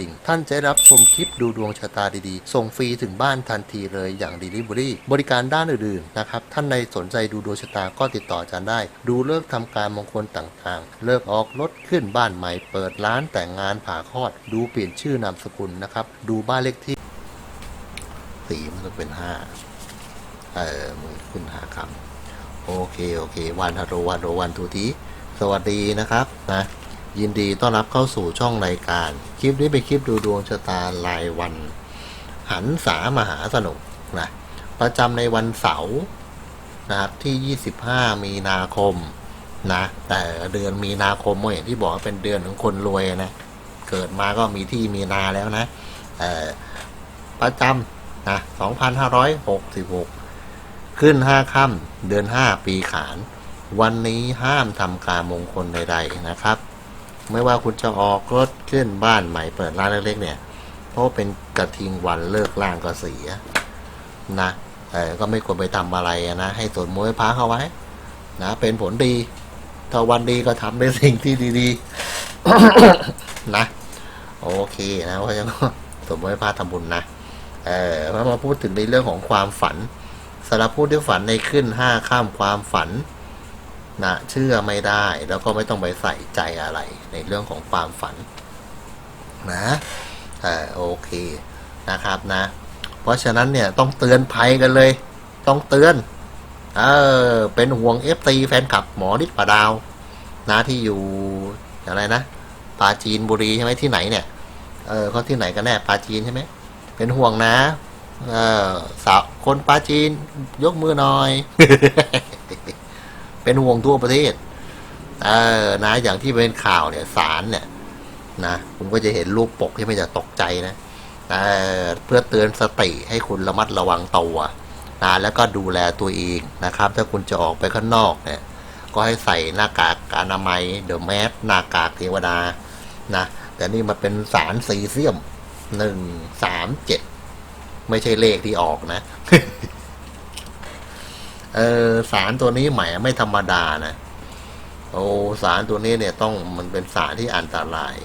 ิ่งท่านจะรับชมคลิปดูดวงชะตาดีๆ ส่งฟรีถึงบ้านทันทีเลยอย่าง Delivery บริการด้านอื่นๆนะครับท่านในสนใจดูดวงชะตาก็ติดต่ออาจารย์ได้ ดูเลิกษ์ทำการมงคลต่างๆ เลิกออกรถขึ้นบ้านใหม่ เปิดร้านแต่งงานผ่าคลอด ดูเปลี่ยนชื่อนามสกุลนะครับดูบ้านเลขที่สีมันจะเป็นห้าเออมึงขึ้นหาคำโอเค โอเค วันฮัลโหลวันโรวันทูทีสวัสดีนะครับนะ ยินดีต้อนรับเข้าสู่ช่องรายการ คลิปนี้เป็นคลิปดูดวงชะตารายวัน หันสามหาสนุกนะประจำในวันเสาร์นะครับที่ 25 มีนาคมนะแต่เดือนมีนาคมเมื่ออย่างที่บอกเป็นเดือนของคนรวยนะเกิดมาก็มีที่มีนาแล้วนะเอ่อประจำนะ 2566 ขึ้นห้าค่ำเดือนห้าปีขาน วันนี้ห้ามทำการมงคลใด ๆ นะครับ ไม่ว่าคุณจะออกรถขึ้นบ้านใหม่เปิดร้านเล็กๆเนี่ย เพราะเป็นกระทิงวันเลิกล่างก็เสียนะเออก็ไม่ควรไปทำอะไรนะ ให้สวนมวยพักเอาไว้ นะ เป็นผลดี ถ้าวันดีก็ทำในสิ่งที่ดีๆ นะ โอเคนะเพราะฉะนั้นสวนมวยพักทำบุญนะ เออมามาพูดถึงในเรื่องของความฝันสำหรับผู้ที่ฝันในขึ้นห้าข้ามความฝัน นะเชื่อไม่ได้แล้วก็ไม่ต้องไปใส่ใจอะไรในเรื่องของความฝันนะเออโอเคนะครับนะ เพราะฉะนั้นเนี่ยต้องเตือนภัยกันเลย ต้องเตือนเออเป็นห่วงเอฟซีแฟนคลับหมอนิดป่าดาวนะที่อยู่อะไรนะปาจีนบุรีใช่ไหมที่ไหนเนี่ยเออเขาที่ไหนกันแน่ปาจีนใช่ไหมเป็นห่วงนะ เออสาวคนปาจีนยกมือหน่อย เป็นห่วงทั่วประเทศ เออนะอย่างที่เป็นข่าวเนี่ยสารเนี่ยนะคุณก็จะเห็นรูปปกที่ไม่จะตกใจนะเเพื่อเตือนสติให้คุณระมัดระวังตัวนะแล้วก็ดูแลตัวเองนะครับ ถ้าคุณจะออกไปข้างนอกเนี่ย ก็ให้ใส่หน้ากากอนามัยเดอะแมสหน้ากากเทวดานะแต่นี่มันเป็นสารซีเซียมหนึ่งสามเจ็ดไม่ใช่เลขที่ออกนะ เออสารตัวนี้แหม่ไม่ธรรมดานะโอ้สารตัวนี้เนี่ยต้องมันเป็นสารที่อันตราย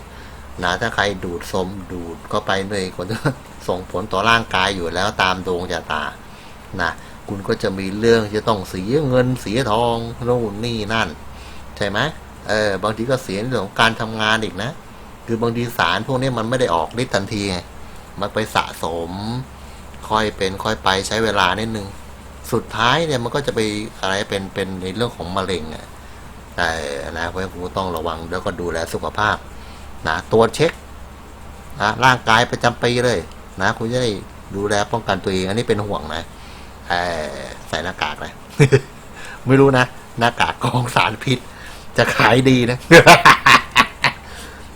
นะถ้าใครดูดสมดูดเข้าไปเลยคนจะส่งผลต่อร่างกายอยู่แล้วตามดวงชะตานะคุณก็จะมีเรื่องจะต้องเสียเงินเสียทองโน่นนี่นั่น ใช่ไหมเออบางทีก็เสียเรื่องของการทำงานอีกนะคือบางทีสารพวกนี้มันไม่ได้ออกฤทธิ์ทันทีมันไปสะสม ค่อยเป็นค่อยไปใช้เวลานิดนึง สุดท้ายเนี่ยมันก็จะไปอะไรเป็นเป็นในเรื่องของมะเร็งอะแต่นะเพราะฉะนั้นคุณต้องระวังแล้วก็ดูแลสุขภาพนะตรวจเช็คนะร่างกายประจำปีเลยนะคุณจะได้ดูแลป้องกันตัวเอง อันนี้เป็นห่วงนะเออใส่หน้ากากนะไม่รู้นะ หน้ากากกองสารพิษ จะขายดีนะ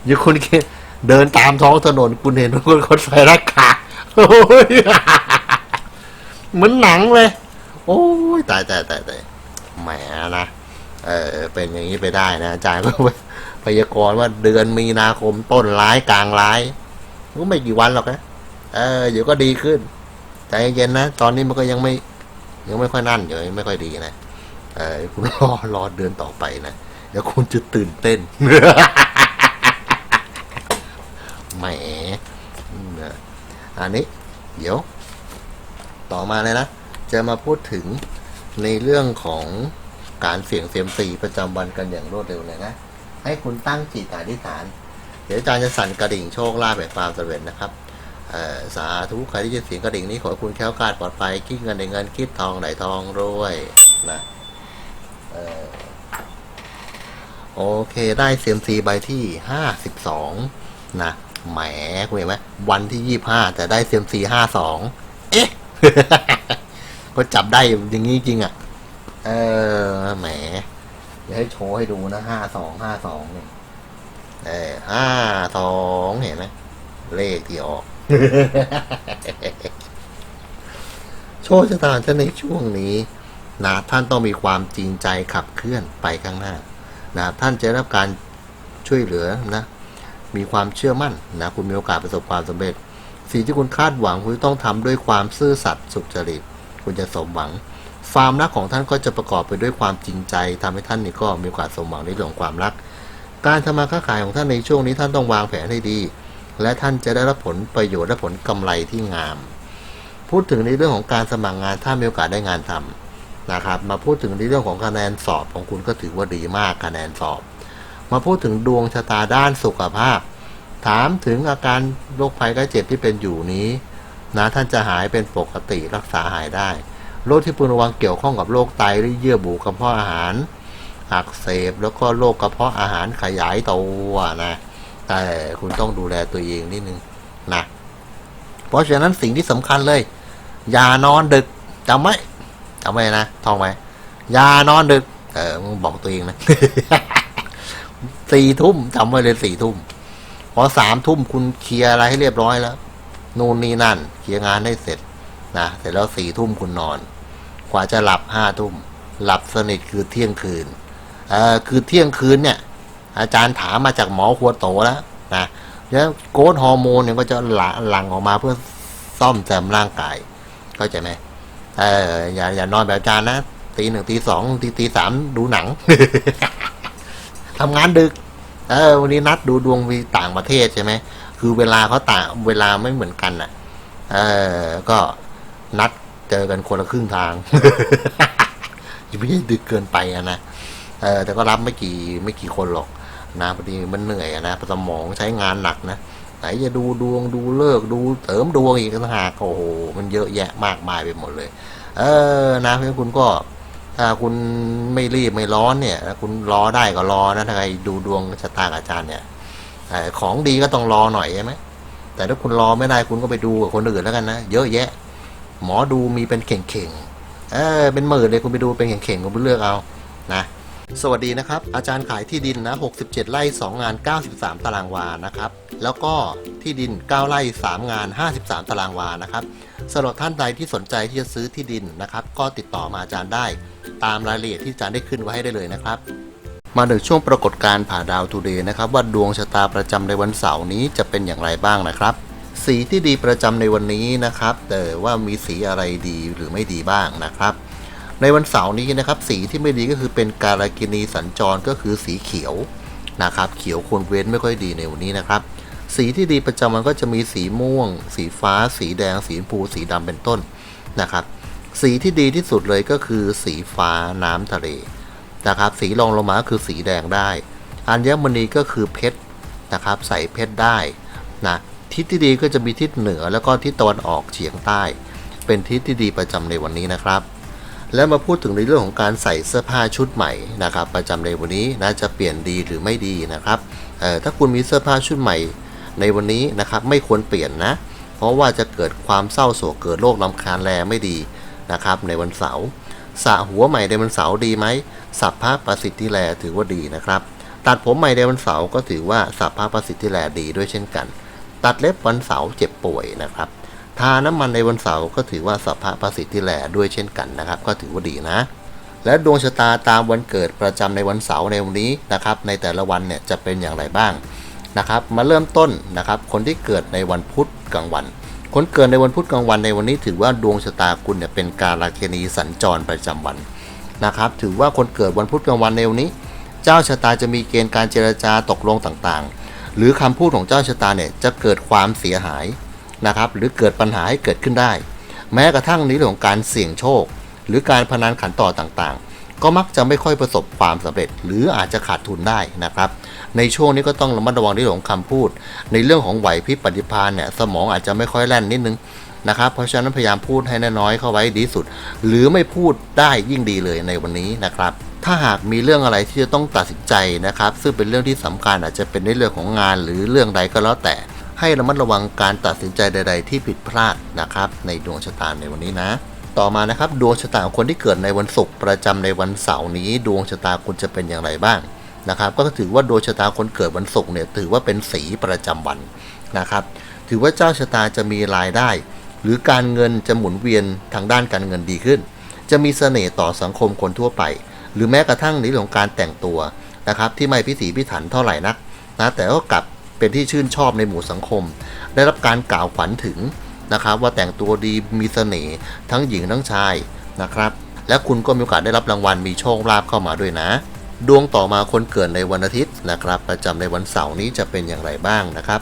อย่าคุณเดินตามท้องถนนคุณเห็นคนคนใส่หน้ากากเหมือนหนังเลย โอ้ยตายตายตายตายแหมนะเออเป็นอย่างนี้ไปได้นะอาจารย์ก็พยากรณ์ว่าเดือนมีนาคมต้นร้ายกลางร้ายก็ไม่กี่วันหรอกนะเออเดี๋ยวก็ดีขึ้นใจเย็นนะตอนนี้มันก็ยังไม่ ยังไม่ค่อยนั่นอยู่ยังไม่ค่อยดีนะเออคุณรอรอเดือนต่อไปนะเดี๋ยวคุณจะตื่นเต้นแหมอันนี้ เดี๋ยว ต่อมาเลยนะ จะมาพูดถึงในเรื่องของการเสี่ยงเซียมซีประจำวันกันอย่างรวดเร็วเลยนะ ให้คุณตั้งจิตอธิษฐาน เดี๋ยวอาจารย์จะสั่นกระดิ่งโชคลาภแบบความสำเร็จนะครับสาธุใครที่จะเสียงกระดิ่งนี้ขอให้คุณแค้วคลาดปลอดภัยคิดเงินในเงินคิดทองไหลทองรวยนะโอเคได้เซียมซีใบที่ห้าสิบสองนะแหมคุณเห็นไหมวันที่ยี่ห้าแต่ได้เซียมซีห้าสองเอ๊ะ ก็จับได้อย่างนี้จริง อะ เออแหมเดี๋ยวให้โชว์ให้ดูนะห้าสองห้าสองเนี่ยเออห้าสองเห็นไหมเลขที่ออก โชคชะตาท่านในช่วงนี้นะท่านต้องมีความจริงใจขับเคลื่อนไปข้างหน้านะท่านจะได้รับการช่วยเหลือนะมีความเชื่อมั่นนะคุณมีโอกาสประสบความสำเร็จ สิ่งที่คุณคาดหวังคุณต้องทำด้วยความซื่อสัตย์สุจริต คุณจะสมหวัง ความรักของท่านก็จะประกอบไปด้วยความจริงใจทำให้ท่านนี่ก็มีโอกาสสมหวังในเรื่องความรัก การทำมาค้าขายของท่านในช่วงนี้ท่านต้องวางแผนให้ดี และท่านจะได้รับผลประโยชน์และผลกำไรที่งาม พูดถึงในเรื่องของการสมัครงานถ้ามีโอกาสได้งานทำนะครับ มาพูดถึงในเรื่องของคะแนนสอบของคุณก็ถือว่าดีมากคะแนนสอบ มาพูดถึงดวงชะตาด้านสุขภาพ ถามถึงอาการโรคภัยไข้เจ็บที่เป็นอยู่นี้ นะท่านจะหายเป็นปกติรักษาหายได้โรคที่พึงระวังเกี่ยวข้องกับโรคไตหรือเยื่อบุกระเพาะอาหารอักเสบแล้วก็โรคกระเพาะอาหารขยายตัวนะแต่คุณต้องดูแลตัวเองนิดนึงนะเพราะฉะนั้นสิ่งที่สำคัญเลย อย่านอนดึกจำไว้จำไว้นะท่องไว้อย่านอนดึก เออมึงบอกตัวเองนะสี่ทุ่มจำไว้เลยสี่ทุ่มพอสามทุ่มคุณเคลียร์อะไรให้เรียบร้อยแล้ว นู่นนี่นั่น เคลียร์งานให้เสร็จนะเสร็จแล้วสี่ทุ่มคุณนอน กว่าจะหลับห้าทุ่ม หลับสนิทคือเที่ยงคืนเออคือเที่ยงคืนเนี่ย อาจารย์ถามมาจากหมอครัวโตแล้วนะแล้วโกรทฮอร์โมนเนี่ยก็จะหลั่งหลั่งออกมาเพื่อซ่อมแซมร่างกายเข้าใจไหมเอออย่าอย่านอนแบบอาจารย์นะตีหนึ่งตีสองตีตีสามดูหนังทำงานดึก เออ วันนี้นัดดูดวงวีต่างประเทศใช่ไหม คือเวลาเขาต่างเวลาไม่เหมือนกันอะ เออ ก็นัดเจอกันคนละครึ่งทางยังไม่ได้ดึกเกินไปอะนะเออแต่ก็รับไม่กี่ไม่กี่คนหรอกนะพอดีมันเหนื่อยอะนะสมองใช้งานหนักนะไหนจะดูดวงดูเลิกดูเสริมดวงอีกต่างหากโอ้โหมันเยอะแยะมากมายไปหมดเลย เออนะเพราะฉะนั้นคุณก็ ถ้าคุณไม่รีบไม่ร้อนเนี่ยคุณรอได้ก็รอนะถ้าใครดูดวงชะตากับอาจารย์เนี่ย อของดีก็ต้องรอหน่อยใช่ไหมแต่ถ้าคุณรอไม่ได้คุณก็ไปดูกับคนอื่นแล้วกันนะเยอะแยะ หมอดูมีเป็นเข่งๆเออเป็นหมื่นเลยคุณไปดูเป็นเข่งๆคุณไปเลือกเอานะสวัสดีนะครับ อาจารย์ขายที่ดินนะ 67 ไร่ 2 งาน 93 ตารางวานะครับ แล้วก็ที่ดิน 9 ไร่ 3 งาน 53 ตารางวานะครับสำหรับท่านใดที่สนใจที่จะซื้อที่ดินนะครับ ก็ติดต่อมาอาจารย์ได้ ตามรายละเอียดที่อาจารย์ได้ขึ้นไว้ให้ได้เลยนะครับ มาถึงช่วงปรากฏการณ์ผ่าดาวทูเดย์นะครับว่าดวงชะตาประจำในวันเสาร์นี้จะเป็นอย่างไรบ้างนะครับ สีที่ดีประจำในวันนี้นะครับแต่ว่ามีสีอะไรดีหรือไม่ดีบ้างนะครับ ในวันเสาร์นี้นะครับสีที่ไม่ดีก็คือเป็นการากินีสัญจรก็คือสีเขียวนะครับ เขียวควรเว้นไม่ค่อยดีในวันนี้นะครับ สีที่ดีประจำมันก็จะมีสีม่วง สีฟ้า สีแดง สีชมพู สีดำเป็นต้นนะครับ สีที่ดีที่สุดเลยก็คือสีฟ้าน้ำทะเล นะครับ สีรองลงมาก็คือสีแดงได้ อัญมณีก็คือเพชรนะครับ ใส่เพชรได้นะทิศที่ดีก็จะมีทิศเหนือแล้วก็ทิศตะวันออกเฉียงใต้ เป็นทิศที่ดีประจำในวันนี้นะครับ แล้วมาพูดถึงในเรื่องของการใส่เสื้อผ้าชุดใหม่นะครับ ประจำในวันนี้นะจะเปลี่ยนดีหรือไม่ดีนะครับถ้าคุณมีเสื้อผ้าชุดใหม่ในวันนี้นะครับไม่ควรเปลี่ยนนะ เพราะว่าจะเกิดความเศร้าโศกเกิดโรคลำคาญแลไม่ดีนะครับในวันเสาร์สระหัวใหม่ในวันเสาร์ดีไหม สับผ้าประสิทธิแลถือว่าดีนะครับ ตัดผมใหม่ในวันเสาร์ก็ถือว่าสับผ้าประสิทธิแลดีด้วยเช่นกัน ตัดเล็บวันเสาร์เจ็บป่วยนะครับ ทาน้ำมันในวันเสาร์ก็ถือว่าสัพพะประสิทธิแลด้วยเช่นกันนะครับ ก็ถือว่าดีนะ และดวงชะตาตามวันเกิดประจำในวันเสาร์ในวันนี้นะครับ ในแต่ละวันเนี่ยจะเป็นอย่างไรบ้างนะครับ มาเริ่มต้นนะครับ คนที่เกิดในวันพุธกลางวันคนเกิดในวันพุธกลางวันในวันนี้ถือว่าดวงชะตาคุณเนี่ยเป็นการลาเคณีสัญจรประจำวัน นะครับ ถือว่าคนเกิดวันพุธกลางวันในวันนี้ เจ้าชะตาจะมีเกณฑ์การเจรจาตกลงต่างๆ หรือคำพูดของเจ้าชะตาเนี่ยจะเกิดความเสียหายนะครับ หรือเกิดปัญหาให้เกิดขึ้นได้ แม้กระทั่งในเรื่องของการเสี่ยงโชค หรือการพนันขันต่อต่างๆ ก็มักจะไม่ค่อยประสบความสำเร็จ หรืออาจจะขาดทุนได้นะครับ ในช่วงนี้ก็ต้องระมัดระวังในเรื่องของคำพูด ในเรื่องของไหวพริบปฏิภาณเนี่ยสมองอาจจะไม่ค่อยแล่นนิดนึง นะครับ เพราะฉะนั้นพยายามพูดให้น้อยๆเข้าไว้ดีสุด หรือไม่พูดได้ยิ่งดีเลยในวันนี้นะครับถ้าหากมีเรื่องอะไรที่จะต้องตัดสินใจนะครับ ซึ่งเป็นเรื่องที่สำคัญอาจจะเป็นในเรื่องของงานหรือเรื่องใดก็แล้วแต่ ให้ระมัดระวังการตัดสินใจใด ๆ ที่ผิดพลาดนะครับ ในดวงชะตาในวันนี้นะ ต่อมานะครับดวงชะตาของคนที่เกิดในวันศุกร์ประจำในวันเสาร์นี้ ดวงชะตาคุณจะเป็นอย่างไรบ้างนะครับ ก็ถือว่าดวงชะตาคนเกิดวันศุกร์เนี่ยถือว่าเป็นสีประจำวันนะครับ ถือว่าเจ้าชะตาจะมีรายได้ หรือการเงินจะหมุนเวียนทางด้านการเงินดีขึ้น จะมีเสน่ห์ต่อสังคมคนทั่วไป หรือแม้กระทั่งในเรื่องของการแต่งตัวนะครับ ที่ไม่พิถีพิถันเท่าไหร่นักนะแต่ก็กลับเป็นที่ชื่นชอบในหมู่สังคม ได้รับการกล่าวขวัญถึงนะครับ ว่าแต่งตัวดีมีเสน่ห์ทั้งหญิงทั้งชายนะครับ และคุณก็มีโอกาสได้รับรางวัลมีโชคลาภเข้ามาด้วยนะ ดวงต่อมาคนเกิดในวันอาทิตย์นะครับ ประจำในวันเสาร์นี้จะเป็นอย่างไรบ้างนะครับ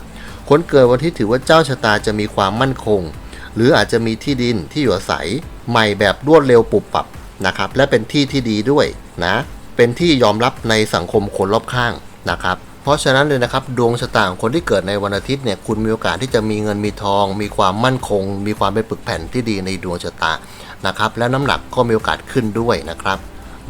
คนเกิดวันอาทิตย์ถือว่าเจ้าชะตาจะมีความมั่นคง หรืออาจจะมีที่ดินที่อยู่อาศัย ใหม่แบบรวดเร็วปุบปับนะครับ และเป็นที่ที่ดีด้วยนะ เป็นที่ยอมรับในสังคมคนรอบข้างนะครับ เพราะฉะนั้นเลยนะครับ ดวงชะตาของคนที่เกิดในวันอาทิตย์เนี่ยคุณมีโอกาสที่จะมีเงินมีทอง มีความมั่นคง มีความเป็นปึกแผ่นที่ดีในดวงชะตานะครับ และน้ำหนักก็มีโอกาสขึ้นด้วยนะครับ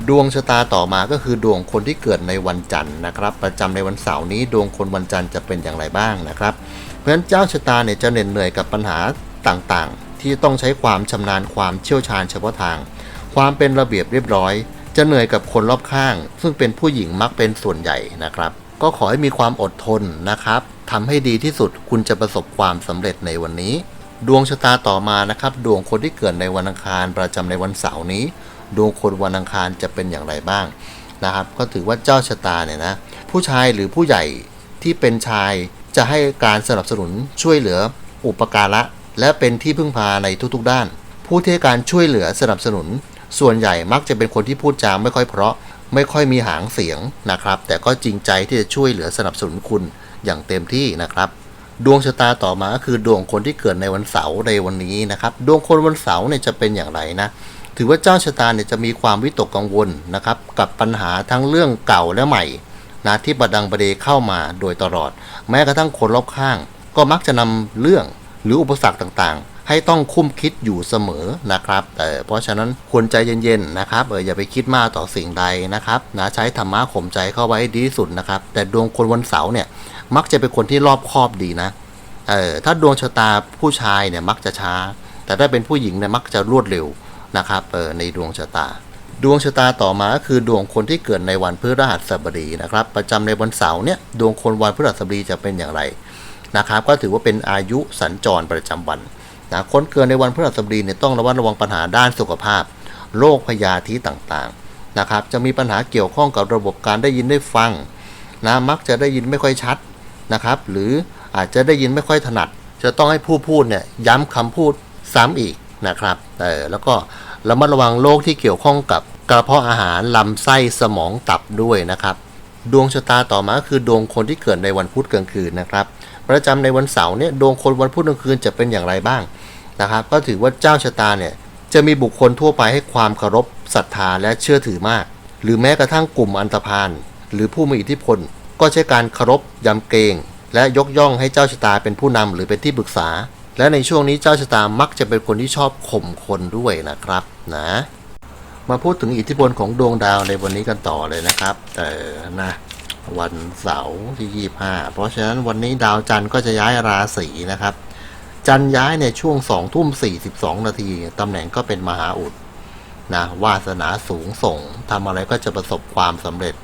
ดวงชะตาต่อมาก็คือดวงคนที่เกิดในวันจันทร์นะครับ ประจำในวันเสาร์นี้ดวงคนวันจันทร์จะเป็นอย่างไรบ้างนะครับ เพราะฉะนั้นเจ้าชะตาเนี่ยจะเหน็ดเหนื่อยกับปัญหา ต่างๆ ที่ต้องใช้ความชำนาญความเชี่ยวชาญเฉพาะทาง ความเป็นระเบียบเรียบร้อย จะเหนื่อยกับคนรอบข้าง ซึ่งเป็นผู้หญิงมักเป็นส่วนใหญ่นะครับ ก็ขอให้มีความอดทนนะครับทำให้ดีที่สุดคุณจะประสบความสำเร็จในวันนี้ ดวงชะตาต่อมานะครับ ดวงคนที่เกิดในวันอังคารประจำในวันเสาร์นี้ ดวงคนวันอังคารจะเป็นอย่างไรบ้างนะครับ ก็ถือว่าเจ้าชะตาเนี่ยนะผู้ชายหรือผู้ใหญ่ที่เป็นชายจะให้การสนับสนุนช่วยเหลืออุปการะ และเป็นที่พึ่งพาในทุกๆด้าน ผู้ที่ให้การช่วยเหลือสนับสนุน ส่วนใหญ่มักจะเป็นคนที่พูดจาไม่ค่อยเพราะ ไม่ค่อยมีหางเสียงนะครับ แต่ก็จริงใจที่จะช่วยเหลือสนับสนุนคุณอย่างเต็มที่นะครับดวงชะตาต่อมาก็คือดวงคนที่เกิดในวันเสาร์ในวันนี้นะครับ ดวงคนวันเสาร์เนี่ยจะเป็นอย่างไรนะ ถือว่าเจ้าชะตาเนี่ยจะมีความวิตกกังวลนะครับ กับปัญหาทั้งเรื่องเก่าและใหม่นะที่ประดังประเดเข้ามาโดยตลอด แม้กระทั่งคนรอบข้าง ก็มักจะนำเรื่อง หรืออุปสรรคต่างๆ ให้ต้องคุ้มคิดอยู่เสมอนะครับแต่เพราะฉะนั้นควรใจเย็นๆนะครับเอออย่าไปคิดมากต่อสิ่งใดนะครับนะใช้ธรรมะข่มใจเข้าไว้ดีที่สุดนะครับ แต่ดวงคนวันเสาร์เนี่ยมักจะเป็นคนที่รอบคอบดีนะเออถ้าดวงชะตาผู้ชายเนี่ยมักจะช้า แต่ถ้าเป็นผู้หญิงเนี่ยมักจะรวดเร็วนะครับเออในดวงชะตา ดวงชะตาต่อมาก็คือดวงคนที่เกิดในวันพฤหัสบดีนะครับ ประจำในวันเสาร์เนี่ยดวงคนวันพฤหัสบดีจะเป็นอย่างไร นะครับ ก็ถือว่าเป็นอายุสัญจรประจำวันนะคนเกิดในวันพฤหัสบดีเนี่ยต้องระวัดระวังปัญหาด้านสุขภาพโรคพยาธิต่างๆนะครับ จะมีปัญหาเกี่ยวข้องกับระบบการได้ยินได้ฟังนะมักจะได้ยินไม่ค่อยชัดนะครับ หรืออาจจะได้ยินไม่ค่อยถนัด จะต้องให้ผู้พูดเนี่ยย้ำคำพูดซ้ำอีกนะครับเออแล้วก็ระมัดระวังโรคที่เกี่ยวข้องกับกระเพาะอาหารลำไส้สมองตับด้วยนะครับ ดวงชะตาต่อมาคือดวงคนที่เกิดในวันพุธกลางคืนนะครับ ประจำในวันเสาร์เนี่ยดวงคนวันพุธกลางคืนจะเป็นอย่างไรบ้างนะครับ ก็ถือว่าเจ้าชะตาเนี่ยจะมีบุคคลทั่วไปให้ความเคารพศรัทธาและเชื่อถือมาก หรือแม้กระทั่งกลุ่มอันตพาลหรือผู้มีอิทธิพล ก็ใช้การเคารพยำเกรงและยกย่องให้เจ้าชะตาเป็นผู้นำหรือเป็นที่ปรึกษา และในช่วงนี้เจ้าชะตามักจะเป็นคนที่ชอบข่มคนด้วยนะครับนะมาพูดถึงอิทธิพลของดวงดาวในวันนี้กันต่อเลยนะครับ เออนะ วันเสาร์ที่25 เพราะฉะนั้นวันนี้ดาวจันทร์ก็จะย้ายราศีนะครับ จันทร์ย้ายในช่วง2ทุ่ม42 นาทีตำแหน่งก็เป็นมหาอุดนะวาสนาสูงส่งทำอะไรก็จะประสบความสำเร็จ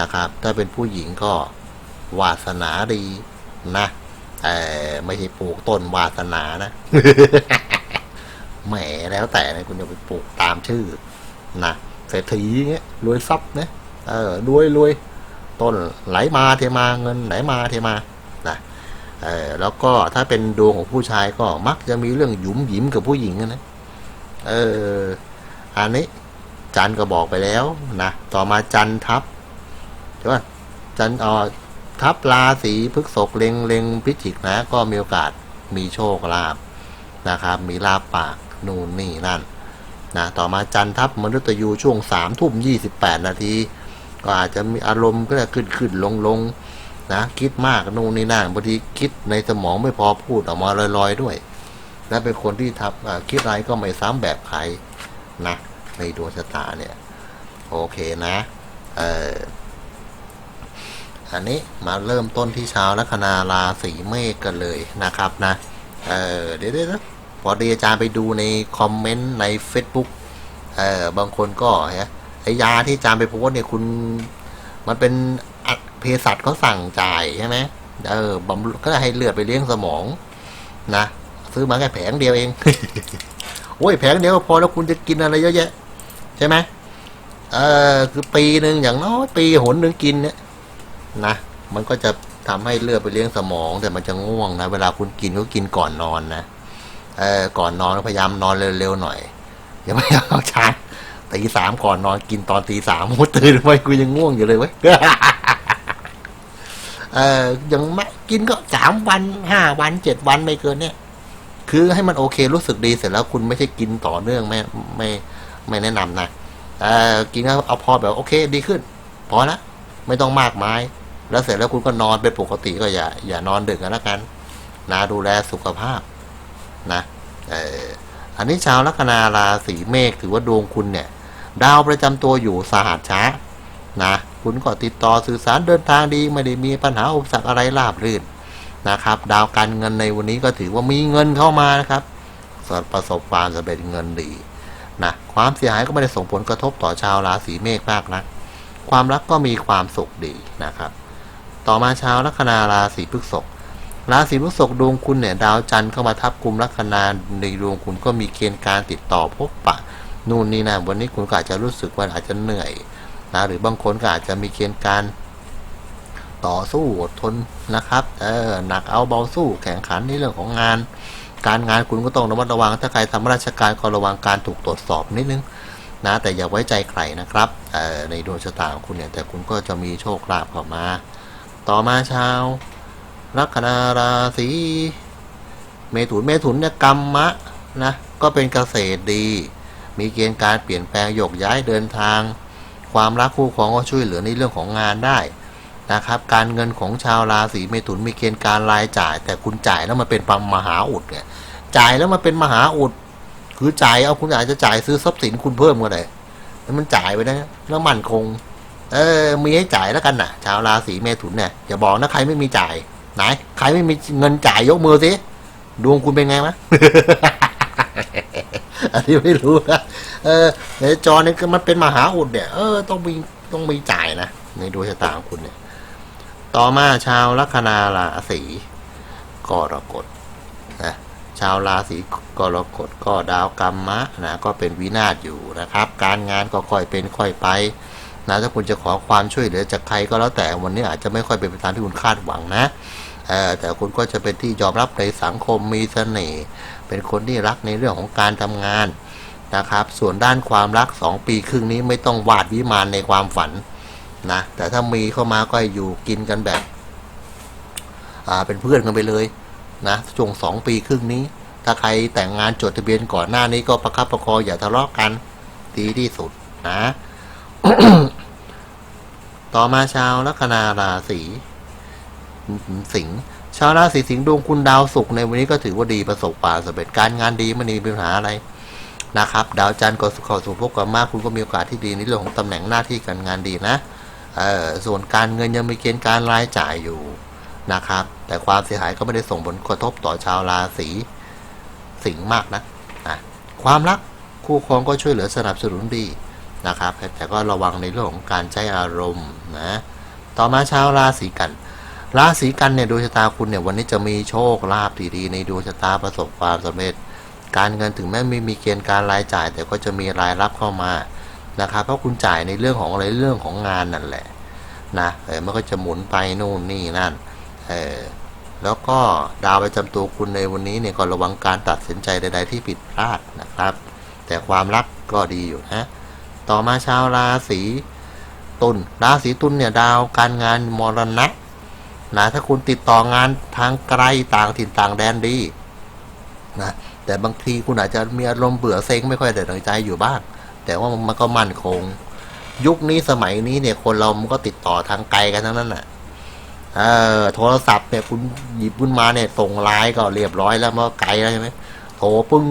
นะครับ ถ้าเป็นผู้หญิงก็วาสนาดีนะแต่ไม่ใช่ปลูกต้นวาสนานะแหมแล้วแต่นะคุณจะไปปลูกตามชื่อนะเศรษฐีเงี้ยรวยทรัพย์นะเออรวยรวย ต้นไหลมาเทมาเงินไหลมาเทมานะเออแล้วก็ถ้าเป็นดวงของผู้ชายก็มักจะมีเรื่องหยุมหยิมกับผู้หญิงนะเอออันนี้จันก็บอกไปแล้วนะต่อมาจันทับใช่ป่ะจันเออทับราศีพฤกษกเล็งเล็งพิจิกนะ ก็มีโอกาสมีโชคลาภนะครับ มีลาบปากนู่นนี่นั่นนะต่อมาจันทับมนุษย์ยูช่วงสามทุ่มยี่สิบแปดนาที ก็อาจจะมีอารมณ์ก็จะขึ้นขึ้นลงลงนะคิดมากนู่นนี่นั่นบางทีคิดในสมองไม่พอพูดออกมาลอยๆด้วย และเป็นคนที่ทับคิดอะไรก็ไม่ซ้ำแบบใครนะในดวงชะตาเนี่ย โอเคนะ เอออันนี้มาเริ่มต้นที่ชาวลัคนาราศีเมษกันเลยนะครับนะ เออเดี๋ยวเดี๋ยวนะพอดีอาจารย์ไปดูในคอมเมนต์ใน Facebook เออบางคนก็ฮะ ไอยาที่จารย์ไปโพสเนี่ยคุณ มันเป็นเภสัชเขาสั่งจ่ายใช่ไหมเออบำรุงก็ให้เลือดไปเลี้ยงสมอง นะซื้อมาแค่แผงเดียวเองโอ้ยแผงเดียวก็พอแล้วคุณจะกินอะไรเยอะแยะ ใช่ไหมเออคือปีหนึ่งอย่างน้อยปีหนหนึ่งกินเนี่ยนะมันก็จะทำให้เลือดไปเลี้ยงสมองแต่มันจะง่วงนะเวลาคุณกินก็กินก่อนนอนนะเออก่อนนอนพยายามนอนเร็วๆหน่อยอย่าไม่เอาช้า ตีสามก่อนนอนกินตอนตีสามโอ้ตื่นมากูยังง่วงอยู่เลยเว้ยเออยังไม่กินก็สามวันห้าวันเจ็ดวันไม่เกินเนี่ย คือให้มันโอเครู้สึกดีเสร็จแล้วคุณไม่ใช่กินต่อเนื่องไม่ไม่ไม่แนะนำนะเออกินก็เอาพอแบบโอเคดีขึ้น พอละไม่ต้องมากมาย แล้วเสร็จแล้วคุณก็นอนเป็นปกติก็อย่า อย่านอนดึกกันแล้วกัน นะดูแลสุขภาพ นะเอออันนี้ชาวลัคนาราศีเมษถือว่าดวงคุณเนี่ย ดาวประจำตัวอยู่สหัสช้านะคุณก็ติดต่อสื่อสารเดินทางดีไม่ได้มีปัญหาอุปสรรคอะไรราบรื่นนะครับ ดาวการเงินในวันนี้ก็ถือว่ามีเงินเข้ามานะครับสประสบความสำเร็จเงินดีนะความเสียหายก็ไม่ได้ส่งผลกระทบต่อชาวราศีเมษมากนะความรักก็มีความสุขดีนะครับ ต่อมาชาวลัคนาราศีพฤษภราศีพฤษภดวงคุณเนี่ยดาวจันทร์เข้ามาทับกลุ่มลัคนาในดวงคุณก็มีเกณฑ์การติดต่อพบปะ นู่นนี่นะวันนี้คุณก็อาจจะรู้สึกว่าอาจจะเหนื่อยนะหรือบางคนก็อาจจะมีเกณฑ์การต่อสู้อดทนนะครับเออหนักเอาเบาสู้แข่งขันในเรื่องของงาน การงานคุณก็ต้องระมัดระวัง ถ้าใครทำราชการก็ระวังการถูกตรวจสอบนิดนึงนะแต่อย่าไว้ใจใครนะครับเออในดวงชะตาของคุณเนี่ยแต่คุณก็จะมีโชคลาภเข้ามา ต่อมาชาวลัคนาราศีเมถุนเมถุนเนี่ยกรรมะนะก็เป็นเกษตรดี มีเกณฑ์การเปลี่ยนแปลงโยกย้ายเดินทาง ความรักคู่ครองก็ช่วยเหลือในเรื่องของงานได้นะครับ การเงินของชาวราศีเมถุนมีเกณฑ์การรายจ่าย แต่คุณจ่ายแล้วมันเป็นปัมมหาอุดเนี่ยจ่ายแล้วมันเป็นมหาอุด คือจ่ายเอาคุณอาจจะจ่ายซื้อทรัพย์สินคุณเพิ่มก็ได้แล้วมันจ่ายไปนะแล้วมันคง เออมีให้จ่ายแล้วกันนะชาวราศีเมถุนเนี่ยอย่าบอกนะใครไม่มีจ่ายไหนใครไม่มีเงินจ่ายยกมือสิดวงคุณเป็นไงมะ อันนี้ไม่รู้นะเออในจอนี่คือมันเป็นมหาอุดเนี่ยเออต้องมีต้องมีจ่ายนะในดวงชะตาของคุณเนี่ย ต่อมาชาวลัคนาราศีกรกฎนะชาวราศีกรกฎก็ดาวกรรมะนะก็เป็นวินาศอยู่นะครับ การงานก็ค่อยเป็นค่อยไปนะถ้าคุณจะขอความช่วยเหลือจากใครก็แล้วแต่วันนี้อาจจะไม่ค่อยเป็นไปตามที่คุณคาดหวังนะแต่คุณก็จะเป็นที่ยอมรับในสังคมมีเสน่ห์ เป็นคนที่รักในเรื่องของการทำงานนะครับ ส่วนด้านความรักสองปีครึ่งนี้ไม่ต้องวาดวิมานในความฝันนะแต่ถ้ามีเข้ามาก็อยู่กินกันแบบอ่าเป็นเพื่อนกันไปเลยนะช่วงสองปีครึ่งนี้ ถ้าใครแต่งงานจดทะเบียนก่อนหน้านี้ก็ประคับประคองอย่าทะเลาะกันดีที่สุดนะ ต่อมาชาวลัคนาราศีสิงห์ ชาวราศีสิงห์ดวงคุณดาวศุกร์ในวันนี้ก็ถือว่าดีประสบความสำเร็จการงานดีไม่มีปัญหาอะไรนะครับ ดาวจันทร์ก็เข้าสู่พบกับมากคุณก็มีโอกาสที่ดีในเรื่องของตำแหน่งหน้าที่การงานดีนะเออส่วนการเงินยังมีเกณฑ์การรายจ่ายอยู่นะครับ แต่ความเสียหายก็ไม่ได้ส่งผลกระทบต่อชาวราศีสิงห์มากนะนะความรักคู่ครองก็ช่วยเหลือสนับสนุนดีนะครับ แต่ก็ระวังในเรื่องของการใช้อารมณ์นะต่อมาชาวราศีกัน ราศีกันเนี่ยดวงชะตาคุณเนี่ยวันนี้จะมีโชคลาภดีๆในดวงชะตาประสบความสำเร็จ การเงินถึงแม้ไม่มีเกณฑ์การรายจ่าย แต่ก็จะมีรายรับเข้ามานะครับเพราะคุณจ่ายในเรื่องของอะไรเรื่องของงานนั่นแหละนะเออมันก็จะหมุนไปนู่นนี่นั่นเออแล้วก็ดาวประจำตัวคุณในวันนี้เนี่ยก็ระวังการตัดสินใจใด ๆ ที่ผิดพลาดนะครับ แต่ความรักก็ดีอยู่นะต่อมาชาวราศีตุลราศีตุลเนี่ยดาวการงานมรณะ นะถ้าคุณติดต่องานทางไกลต่างถิ่นต่างแดนดีนะแต่บางทีคุณอาจจะมีอารมณ์เบื่อเซ็งไม่ค่อยได้ดังใจอยู่บ้าง แต่ว่ามันก็มั่นคง ยุคนี้สมัยนี้เนี่ยคนเรามันก็ติดต่อทางไกลกันทั้งนั้นแหละเออโทรศัพท์เนี่ยคุณหยิบขึ้นมาเนี่ยส่งไลน์ก็เรียบร้อยแล้วมันก็ไกลแล้วใช่ไหมโทรปึ้ง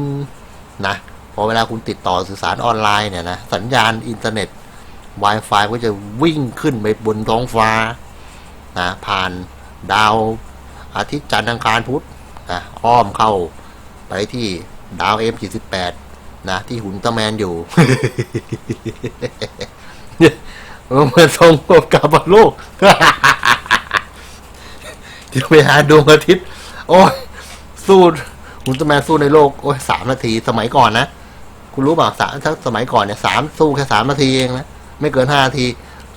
นะพอเวลาคุณติดต่อสื่อสารออนไลน์เนี่ยนะสัญญาณอินเทอร์เน็ต Wi-Fi ก็จะวิ่งขึ้นไปบนท้องฟ้า นะผ่านดาวอาทิตย์จันทร์อังคารพุธนะอ้อมเข้าไปที่ดาว M78 นะที่หุ่นตะแมนอยู่เหมือนทรงกับโลกจะไปหาดวงอาทิตย์ โอ้ยสู้อุลตร้าแมนสู้ในโลก โอ้ยสามนาทีสมัยก่อนนะ คุณรู้เปล่าสามถ้าสมัยก่อนเนี่ยสามสู้แค่สามนาทีเองนะ ไม่เกินห้านาที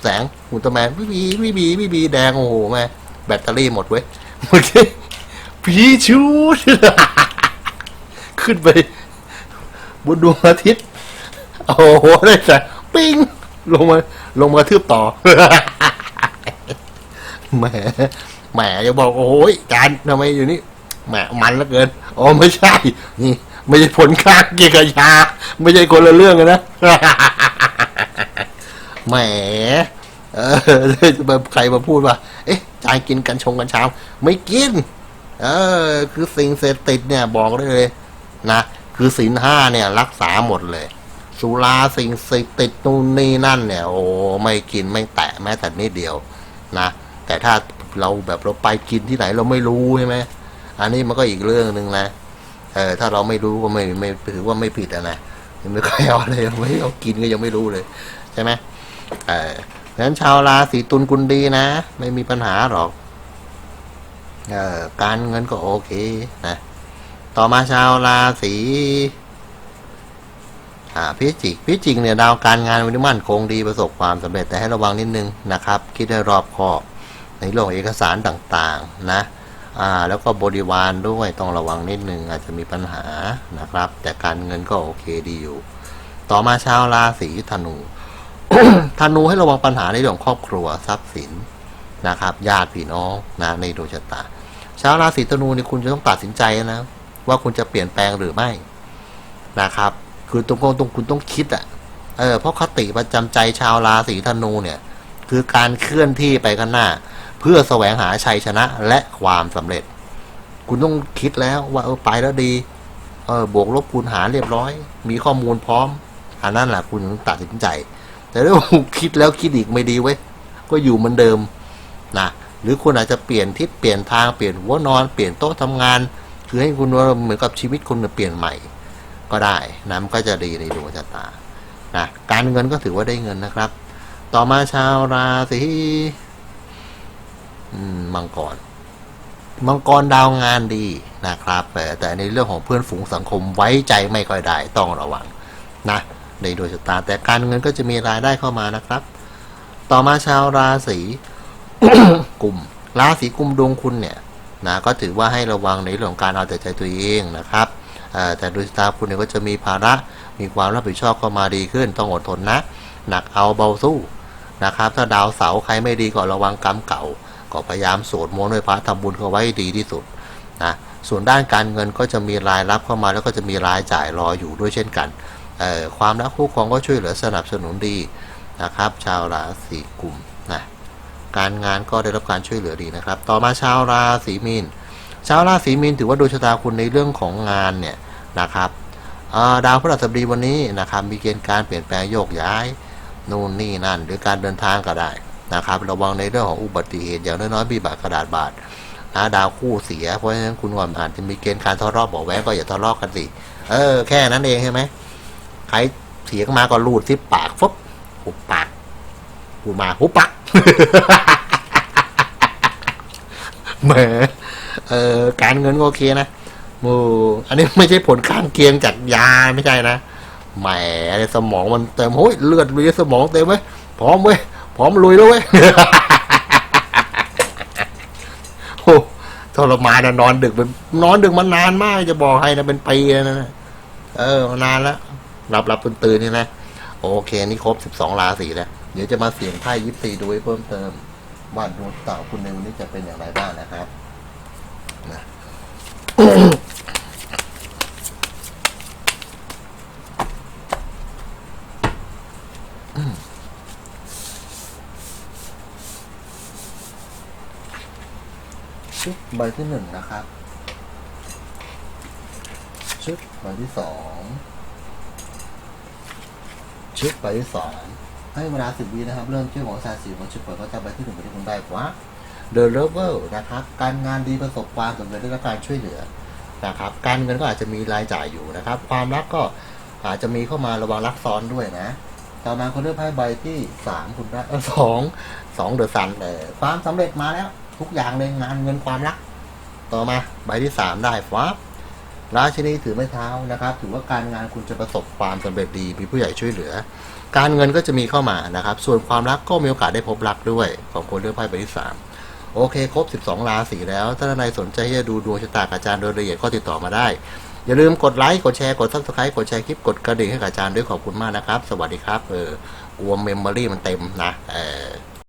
แสงอุลตร้าแมนวิบีวิบีวิบีแดงโอ้โหแม่แบตเตอรี่หมดเว้ยเมื่อกี้พีชูดขึ้นไปบนดวงอาทิตย์โอ้โหได้แต่ปิ้งลงมาลงมาทืบต่อแหมแหมจะบอกโอ้ยจานทำไมอยู่นี่แหมมันเหลือเกินอ๋อไม่ใช่ นี่ ไม่ใช่ผลข้างเกี่ยวกับยา ไม่ใช่คนละเรื่องนะ แหมเออใครมาพูดว่า เอ๊ะจานกินกัญชงกัญชาไม่กิน เออ คือสิ่งเสพติดเนี่ยบอกได้เลย นะ คือศีลห้าเนี่ย รักษาหมดเลย สุราสิ่งเสพติดนู่นนี่นั่นเนี่ย โอ้ไม่กินไม่แตะแม้แต่นิดเดียว นะ แต่ถ้าเราแบบเราไปกินที่ไหนเราไม่รู้ใช่ไหมอันนี้มันก็อีกเรื่องหนึ่งนะ เออ ถ้าเราไม่รู้ก็ไม่ไม่ถือว่าไม่ผิดอะนะไม่ค่อยเอาเลยไม่เอากินก็ยังไม่รู้เลย ใช่ไหม เอองั้นชาวราศีตุลกุลดีนะ ไม่มีปัญหาหรอกเออการเงินก็โอเคนะ ต่อมาชาวราศีพิจิกพิจิกเนี่ยดาวการงานวันนี้มั่นคงดีประสบความสำเร็จแต่ให้ระวังนิดนึงนะครับ คิดให้รอบคอบในเรื่งของเอกสารต่างๆนะอ่าแล้วก็บริวารด้วยต้องระวังนิดนึงอาจจะมีปัญหานะครับ แต่การเงินก็โอเคดีอยู่ ต่อมาชาวราศีธนู ธนูให้ระวังปัญหาในเรื่องครอบครัวทรัพย์สินนะครับ ญาติพี่น้องนะในดวงชะตาชาวราศีธนูนี่คุณจะต้องตัดสินใจนะ ว่าคุณจะเปลี่ยนแปลงหรือไม่นะครับ คือตรงตรงคุณต้องคิดอะ่ะเออเพราะคติประจำใจชาวราศีธนูเนี่ย คือการเคลื่อนที่ไปข้างหน้า เพื่อแสวงหาชัยชนะและความสำเร็จ คุณต้องคิดแล้วว่าเออไปแล้วดีเออบวกลบคูณหารเรียบร้อย มีข้อมูลพร้อมอันนั้นแหละคุณตัดสินใจ แต่ถ้าคุณคิดแล้วคิดอีกไม่ดีเว้ก็อยู่เหมือนเดิมนะหรือคุณอาจจะเปลี่ยนทิศเปลี่ยนทางเปลี่ยนหัวนอนเปลี่ยนโต๊ะทำงาน คือให้คุณว่าเหมือนกับชีวิตคุณเปลี่ยนใหม่ ก็ได้นะมันก็จะดีในดวงชะตานะการเงินก็ถือว่าได้เงินนะครับ ต่อมาชาวราศีมังกรมังกรดาวงานดีนะครับแต่ในเรื่องของเพื่อนฝูงสังคมไว้ใจไม่ค่อยได้ต้องระวังนะ ในดวงชะตา แต่การเงินก็จะมีรายได้เข้ามานะครับ ต่อมาชาวราศีกลุ่ม ราศีกุมดวงคุณเนี่ยนะก็ถือว่าให้ระวังในเรื่องของการเอาแต่ใจตัวเองนะครับแต่ดวงชะตาคุณเนี่ยก็จะมีภาระมีความรับผิดชอบเข้ามาดีขึ้น ต้องอดทนนะ หนักเอาเบาสู้นะครับ ถ้าดาวเสาใครไม่ดีก็ระวังกรรมเก่า ก็พยายามสวดมนต์ไหว้พระทำบุญเข้าไว้ดีที่สุดนะส่วนด้านการเงินก็จะมีรายรับเข้ามาแล้วก็จะมีรายจ่ายรออยู่ด้วยเช่นกัน ความรักคู่ครองก็ช่วยเหลือสนับสนุนดีนะครับ ชาวราศีกุมนะการงานก็ได้รับการช่วยเหลือดีนะครับ ต่อมาชาวราศีมีนชาวราศีมีนถือว่าดวงชะตาคุณในเรื่องของงานเนี่ยนะครับดาวพฤหัสบดีวันนี้นะครับมีเกณฑ์การเปลี่ยนแปลงโยกย้ายนู่นนี่นั่น หรือการเดินทางก็ได้นะครับ ระวังในเรื่องของอุบัติเหตุอย่างน้อยๆมีบาดกระดาษบาดนะดาวคู่เสียเพราะฉะนั้นคุณก่อนอาจจะมีเกณฑ์การทะเลาะเบอกแว้งก็อย่าทะเลาะกันสิเออแค่นั้นเองใช่ไหม ใครเถียงมาก็รูดที่ปากฟบหุบปากหูมาหุบปากแหมเออการเงินก็โอเคนะมูอันนี้ไม่ใช่ผลข้างเคียงจากยาไม่ใช่นะแหมสมองมันเต็มโอ้ยเลือดลุยสมองเต็มไหมพร้อมเว้ยพร้อมลุยแล้วเว้ยโอ้ทรมานนะนอนดึกเป็นนอนดึกมานานมากจะบอกให้นะเป็นปีนะเออนานแล้ว หลับหลับตื่นตื่นนี่นะโอเค นี่ครบสิบสองราศีแล้วเดี๋ยวจะมาเสี่ยงไพ่ยิปซีดูให้เพิ่มเติมว่าดวงต่าคุณในวันนี้จะเป็นอย่างไรบ้างนะครับนะชุดใบที่หนึ่งนะครับ ชุดใบที่สอง ชุดใบที่สองให้เวลาสิบวินะครับ เริ่มชื่อของชาสีของชุดเปิดก็จะใบที่หนึ่งไปที่คุณได้ว่า The Lover นะครับ การงานดีประสบความสำเร็จได้รับการช่วยเหลือนะครับ การเงินก็อาจจะมีรายจ่ายอยู่นะครับ ความรักก็อาจจะมีเข้ามาระวังรักซ้อนด้วยนะ ต่อมาคนเลือกไพ่ใบที่สามคุณได้สองสองเดอะซันเออความสำเร็จมาแล้ว ทุกอย่างเลยงานเงินความรัก ต่อมาใบที่สามได้ฟ้า ราชินีถือไม้เท้านะครับ ถือว่าการงานคุณจะประสบความสำเร็จดีมีผู้ใหญ่ช่วยเหลือ การเงินก็จะมีเข้ามานะครับ ส่วนความรักก็มีโอกาสได้พบรักด้วยของคนเลือกไพ่ใบที่สามโอเค ครบ 12 ราศีแล้ว ถ้าท่านใดสนใจจะดูดวงชะตากอาจารย์โดยละเอียดก็ติดต่อมาได้ อย่าลืมกดไลค์กดแชร์กดซับสไครต์กดแชร์คลิปกดกระดิ่งให้อาจารย์ด้วยขอบคุณมากนะครับ สวัสดีครับเออกลัวเมมโมรี่มันเต็มนะเออ